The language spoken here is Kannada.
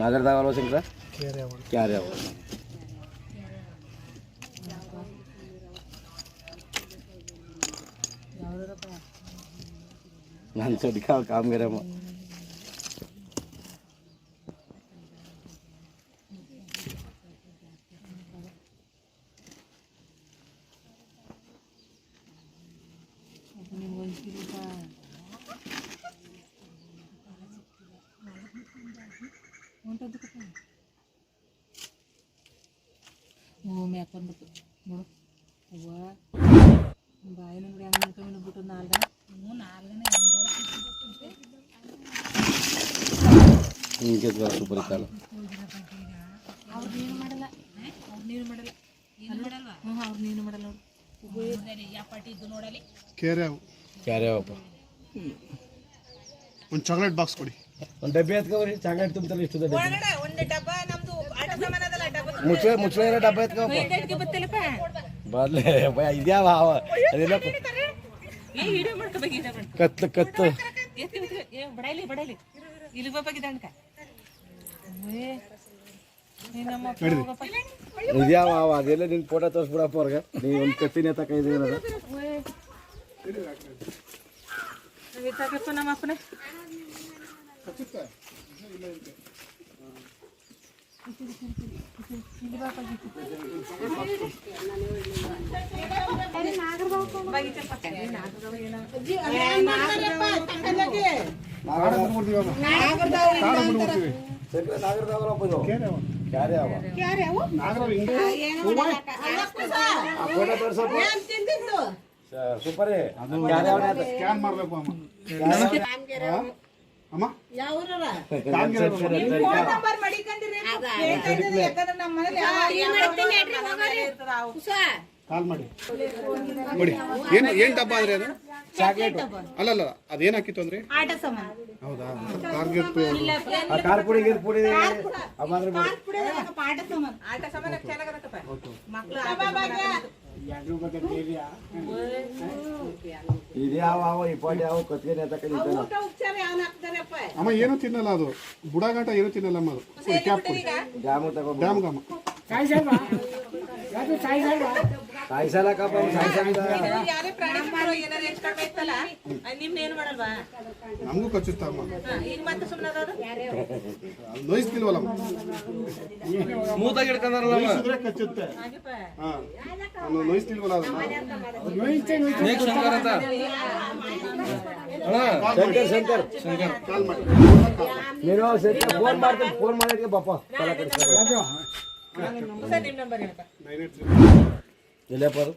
నాగర్ దావాలో ఇంకా క్యారీ అవ్వాలి నన్ను కావు కామ్ గారేమో ಭೂಮಿ ಹಾಕೊಂಡ್ಬಿಟ್ಟು ನೋಡು ಅವ್ವ ಹ್ಞೂ ನಾಲ್ಗನೇ ಹಿಂಗೆ ಇತ್ತಲ್ಲ ಅವ್ರು ನೀನು ಮಾಡಲ್ಲ ಅವ್ರು ನೀನು ಮಾಡಲ್ಲ ಏನು ಮಾಡಲ್ವಾ ಹ್ಞೂ ಅವ್ರು ನೀನು ಮಾಡಲ್ಲ ನೋಡು ಕೇರೆ ಅವು ಒಂದು ಚಾಕ್ಲೇಟ್ ಬಾಕ್ಸ್ ಕೊಡಿ. ಒಂದು ಡಬ್ಬಿ ಎತ್ಕೋರಿ ಚಾಕ್ಲೇಟ್ ತುಂಬ್ತಾರೆ ಇಷ್ಟು ಡಬ್ಬಿ. ಒಂದು ಡಬ್ಬ ನಮ್ದು ಆಟ ಸಾಮಾನ್ ಅದಲ್ಲ ಡಬ್ಬ ಮುಚ್ಚಳ ಮುಚ್ಚೆ ಡಬ್ಬ ಎತ್ಕೋಪ್ಪ ಬತ್ತಲ್ಲಪ್ಪ ಇದ್ಯಾವ ಅವ. ಅದೆಲ್ಲ ಏ ಮಾಡ್ಕೋಬೇಕು ಇದೆ ಕತ್ತು ಏ ಇಲ್ಲಿ ಅಪ್ಪ ಇದ್ಯಾವ ಅವ ಅದೆಲ್ಲ ನಿನ್ ಫೋಟೋ ತೋರಿಸ್ಬಿಡಪ್ಪ ಅವ್ರಿಗೆ. ನೀ ಒಂದು ಕತ್ತಿನ ತಕ ಇದೆ ಏನದ ಎತ್ತಾಕಪ್ಪ ನಮ್ಮ ಅಪ್ಪನೇ ನಾಗರದಾವಲ್ಲಪ್ಪ ಸೂಪರೇ. ಸ್ಕ್ಯಾನ್ ಮಾಡಬೇಕು ಅಮ್ಮ. ಅಮ್ಮ? ಕಾಲ್ ಮಾಡಿ. ನೋಡಿ ಏನು ಏನು ಡಬ್ಬ ಅಂದ್ರೆ ಅದು? ಚಾಕ್ಲೇಟ್. ಅಲ್ಲ ಅಲ್ಲ ಅದೇನು ಹಾಕಿತ್ತು ಅಂದ್ರೆ? ಆಟ ಸಾಮಾನು. ಹೌದಾ? ಟಾರ್ಗೆಟ್ ಆ ಖಾರ ಪುಡಿ ಗೀರ್ ಪುಡಿ ಆಟ ಸಾಮಾನು. ಆಟ ಸಾಮಾನು ಚೆನ್ನಾಗದಕ್ಕಪ್ಪ ಇದ್ಯಾವ ಅವ ಈ ನಿಂತಾನ ಅಮ್ಮ ಏನು ತಿನ್ನಲ್ಲ ಅದು. ಬುಡಾಗಾಟ ಏನು ತಿನ್ನಲ್ಲ ಅಮ್ಮ ಅದು. ಕ್ಯಾಪ್ ಪುಡಿ ಜಾಮು ತಗೋ ಡ್ಯಾಮ್ ಗಮ್ಮ ಸಾಯಿ ಸಾಯಿ ಪ್ರಾಣಿ ಪಕ್ಷಿಗಳು ಏನಾರ ಹೆಚ್ಚು ಕಡಿಮೆ ಇತ್ತಲ್ಲ? ನಿಮ್ನ ಏನು ಮಾಡಲ್ವಾ? ನಮಗೂ ಕಚ್ಚುತ್ತಾ ಅಮ್ಮ ಹಾ, ಈಗ ಮತ್ತೆ ಸುಮ್ಮನೆ ಅದು ನೋಯಿಸ್ತಿಲ್ವಲ್ಲಮ್ಮ ಕಚ್ಚುತ್ತೆ. ಹಾಗಪ್ಪ. ಹಾ ನಾನು ನೋಯಿಸ್ತಿಲ್ವಲ್ಲ ಅದನ್ನ ಶಂಕರ್ ಶಂಕರ್ ಕಾಲ್ ಮಾಡಿ. ನೀನು ಶಂಕರ್ ಫೋನ್ ಮಾಡ್ತೀನಿ ಫೋನ್ ಮಾಡಿದ್ರೆ ಬಾಪ ಸರ್ ನಿಮ್ಮ ನಂಬರ್ ನೈನ್ ಏಟ್ ತ್ರೀ. ಎಲ್ಲಪ್ಪ ಅದು